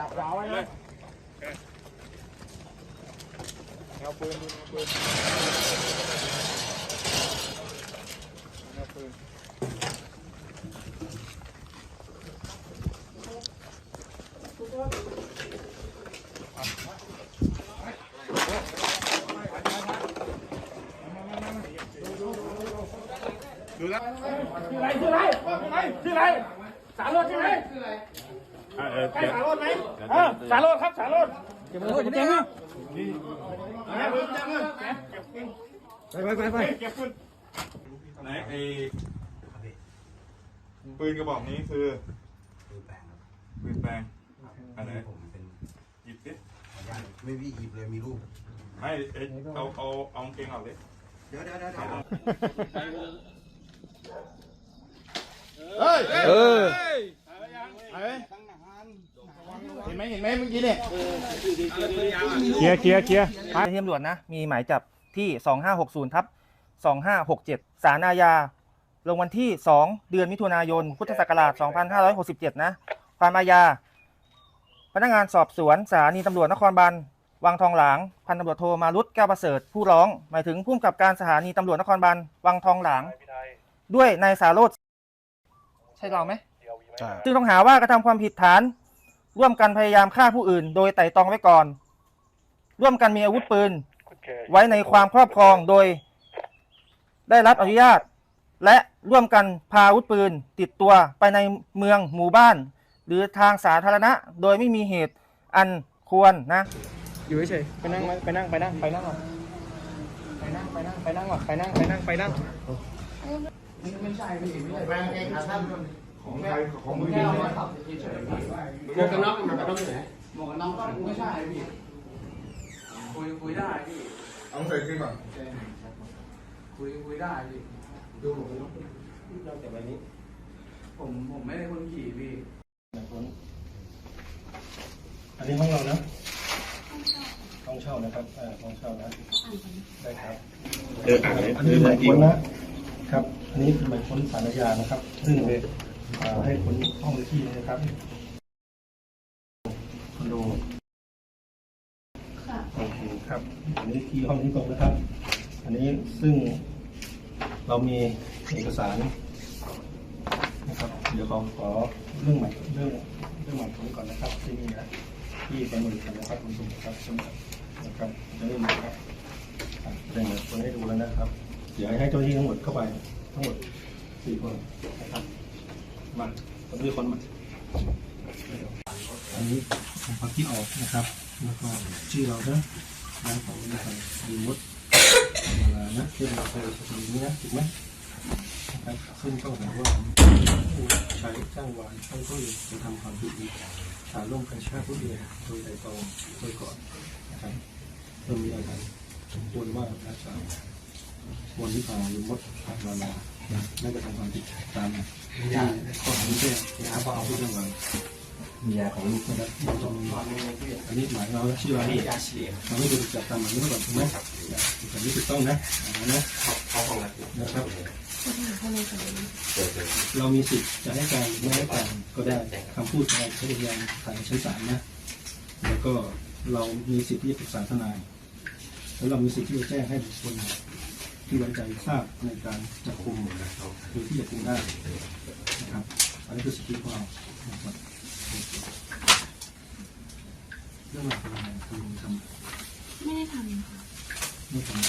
ดับราวไว้เลยแนวปืนแนวปืนแน วปืนชื่ออะไรชื่ออะไรชื่ออะไรชื่ออะไรสารโรดใช่ไหมใช่สารโรดไหมเออสารโรดครับสารโรดเก็บมือเก็บมือไปไปไปไปเก็บปืนไหนไอปืนกระบอกนี้คือดูแปลงปืนแปลงอันไหนผมเป็นหยิบสิไม่มีอีบเลยมีรูปไม่เอเอาเอาเอาเกงออกเดี๋ยวเดี๋ยวเดี๋ยวเดี๋ยวเฮ้ยเออ เห็น ไหมเห็นไหมเมื่อกี้เนี่ยเคลียร์เคลียร์เคลียร์เจ้าหน้าที่ตำรวจนะ มีหมายจับที่ 2560ทับ2567 สารอาญา ลงวันที่ 2 เดือนมิถุนายน พุทธศักราช 2567 นะ ความอาญา พนักงานสอบสวนสถานีตำรวจนครบาลวังทองหลาง พันตำรวจโทมารุตแก้วประเสริฐ ผู้ร้อง หมายถึงผู้กำกับการสถานีตำรวจนครบาลวังทองหลาง ด้วยนายสาโรธใช่เราไหม ใช่ ซึ่งต้องหาว่ากระทำความผิดฐาน ร่วมกันพยายามฆ่าผู้อื่น โดยไตร่ตรองไว้ก่อน ร่วมกันมีอาวุธปืน ไว้ในความครอบครองโดย ได้รับอนุญาต และร่วมกันพาอาวุธปืน ติดตัวไปในเมืองหมู่บ้าน หรือทางสาธารณะ โดยไม่มีเหตุอันควรนะ อยู่เฉยๆไปนั่งไปนั่งไปนั่งไปนั่งก่อนไปนั่งไปนั่งไปนั่งก่อนไปนั่งไปนั่งไปนั่ง ของใครของมือยิงเนี่ยหมวกกันน็อกหมวกกันน็อกอยู่ไหนหมวกกันน็อกไม่ใช่พี่คุยคุยได้พี่เอาใส่ขึ้นก่อนคุยคุยได้พี่ดูหมวกกันน็อกเราแต่ใบนี้ผมผมไม่ได้คนขี่พี่อันนี้ห้องเรานะห้องเช่านะครับเออห้องเช่านะได้ครับอันนี้หมายค้นนะครับ อันนี้คือหมายค้นสารยานะครับ ซึ่งอ่า ให้ค้นห้องเลขที่นี้นะครับคอนโดโอเคครับอันนี้ที่ห้องที่ตรงนะครับ อันนี้ซึ่งเรามีเอกสารนะครับเดี๋ยวขอขอเรื่องใหม่เรื่องเรื่องใหม่ตรงนี้ก่อนนะครับที่นี่นะที่เป็นบริษัทนะครับคุณผู้ชมครับสำหรับนะครับจะเริ่มนะครับอะได้หมดคนให้ดูแล้วนะครับ เดี๋ยวให้เจ้าหน้าที่ทั้งหมดเข้าไปทั้งหมดสี่คนนะครับ มาผมด้วยคนมาอันนี้ผมพักที่ออกนะครับ แล้วก็ชื่อเรานะนางของนายดีมดเวลานะที่เราเคยทำนี้นะถูกไหมนะครับซึ่งต้องหาว่าใช้จ้างวานให้ผู้อื่นกระทำความผิดอีกฐานร่วมกันฆ่าผู้อื่นโดยไตรตรองโดยก่อนนะครับเริ่มมีอะไรสมควรว่าอาจารย์ วรที่พาหรือมดผ่านเวลาน่าจะทำความผิดตามที่ข้อหาที่แจ้งนะครับเอาผู้จ้างวานมียาของลูกนะครับอันนี้หมายเราชื่อเราเนี่ยเราไม่ดูจากตามหมายนี้ก่อนถูกไหมอันนี้ถูกต้องนะอ่านะนะครับเรามีสิทธิ์จะให้การไม่ให้การก็ได้คำพูดอะไรใช้พยานฐานชั้นศาลนะแล้วก็เรามีสิทธิ์ที่จะปรึกษาทนายแล้วเรามีสิทธิ์ที่จะแจ้งให้บุคคล ที่ไว้ใจทราบในการจับกุมหรือที่จะกุมได้นะครับอันนี้คือสิทธิของเรานะครับเรื่องหลักเป็นยังไงคือทำไม่ได้ทำค่ะไม่ทำ